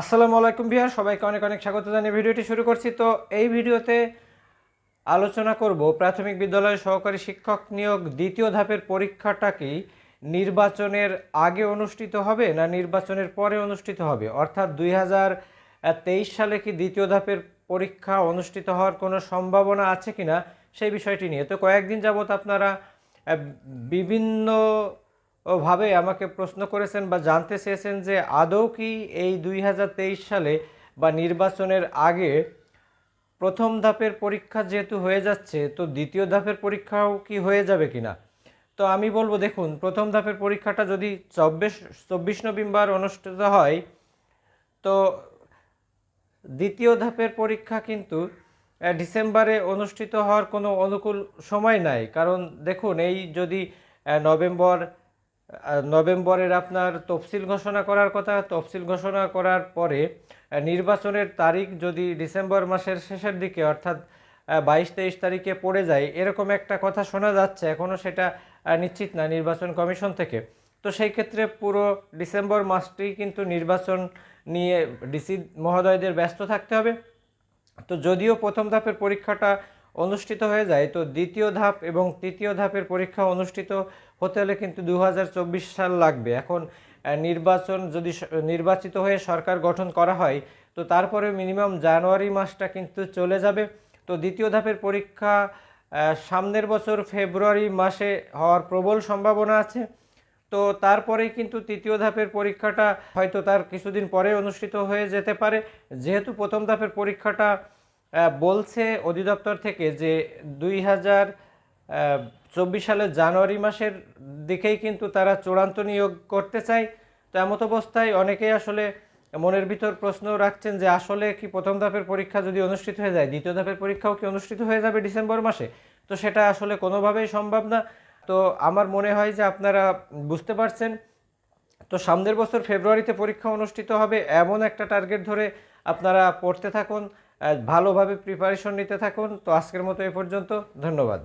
আসসালামু আলাইকুম বিহার, সবাইকে অনেক অনেক স্বাগত জানিয়ে ভিডিওটি শুরু করছি। তো এই ভিডিওতে আলোচনা করব প্রাথমিক বিদ্যালয়ে সহকারী শিক্ষক নিয়োগ দ্বিতীয় ধাপের পরীক্ষাটা কি? নির্বাচনের আগে অনুষ্ঠিত হবে না নির্বাচনের পরে অনুষ্ঠিত হবে? অর্থাৎ দুই হাজার তেইশ সালে কি দ্বিতীয় ধাপের পরীক্ষা অনুষ্ঠিত হওয়ার কোনো সম্ভাবনা আছে কি না সেই বিষয়টি নিয়ে। তো কয়েকদিন যাবত আপনারা বিভিন্ন ভাবে আমাকে প্রশ্ন করেছেন বা জানতে চেয়েছেন যে আদৌ কি এই দুই হাজার তেইশ সালে বা নির্বাচনের আগে প্রথম ধাপের পরীক্ষা যেহেতু হয়ে যাচ্ছে, তো দ্বিতীয় ধাপের পরীক্ষাও কি হয়ে যাবে কিনা? তো আমি বলব, দেখুন, প্রথম ধাপের পরীক্ষাটা যদি চব্বিশ চব্বিশ নভেম্বর অনুষ্ঠিত হয়, তো দ্বিতীয় ধাপের পরীক্ষা কিন্তু ডিসেম্বরে অনুষ্ঠিত হওয়ার কোনো অনুকূল সময় নাই। কারণ, দেখুন, এই যদি নভেম্বর নভেম্বরের আপনার তফসিল ঘোষণা করার কথা, তফসিল ঘোষণা করার পরে নির্বাচনের তারিখ যদি ডিসেম্বর মাসের শেষের দিকে, অর্থাৎ বাইশ তেইশ তারিখে পড়ে যায়, এরকম একটা কথা শোনা যাচ্ছে এখনও সেটা নিশ্চিত না নির্বাচন কমিশন থেকে। তো সেই ক্ষেত্রে পুরো ডিসেম্বর মাসটি কিন্তু নির্বাচন নিয়ে ডিসি মহোদয়দের ব্যস্ত থাকতে হবে। তো যদিও প্রথম ধাপের পরীক্ষাটা অনুষ্ঠিত হয়ে যায়। তো দ্বিতীয় ধাপ এবং তৃতীয় ধাপের পরীক্ষা অনুষ্ঠিত হতে হলে কিন্তু দু হাজার চব্বিশ সাল লাগবে। এখন নির্বাচন যদি নির্বাচিত হয়ে সরকার গঠন করা হয়, তো তারপরে মিনিমাম জানুয়ারি মাসটা কিন্তু চলে যাবে। তো দ্বিতীয় ধাপের পরীক্ষা সামনের বছর ফেব্রুয়ারি মাসে হওয়ার প্রবল সম্ভাবনা আছে। তো তারপরেই কিন্তু তৃতীয় ধাপের পরীক্ষাটা হয়তো তার কিছুদিন পরে অনুষ্ঠিত হয়ে যেতে পারে। যেহেতু প্রথম ধাপের পরীক্ষাটা বলছে অধিদপ্তর থেকে যে দুই হাজার চব্বিশ সালের জানুয়ারি মাসের দিকেই কিন্তু তারা চূড়ান্ত নিয়োগ করতে চায়। তো এমত অবস্থায় অনেকেই আসলে মনের ভিতর প্রশ্ন রাখছেন যে আসলে কি প্রথম ধাপের পরীক্ষা যদি অনুষ্ঠিত হয়ে যায়, দ্বিতীয় ধাপের পরীক্ষাও কি অনুষ্ঠিত হয়ে যাবে ডিসেম্বর মাসে? তো সেটা আসলে কোনোভাবেই সম্ভব না। তো আমার মনে হয় যে আপনারা বুঝতে পারছেন। তো সামনের বছর ফেব্রুয়ারিতে পরীক্ষা অনুষ্ঠিত হবে এমন একটা টার্গেট ধরে আপনারা পড়তে থাকুন। ভালোভাবে প্রিপারেশন নিতে থাকুন। তো আজকের মতো এ পর্যন্ত। ধন্যবাদ।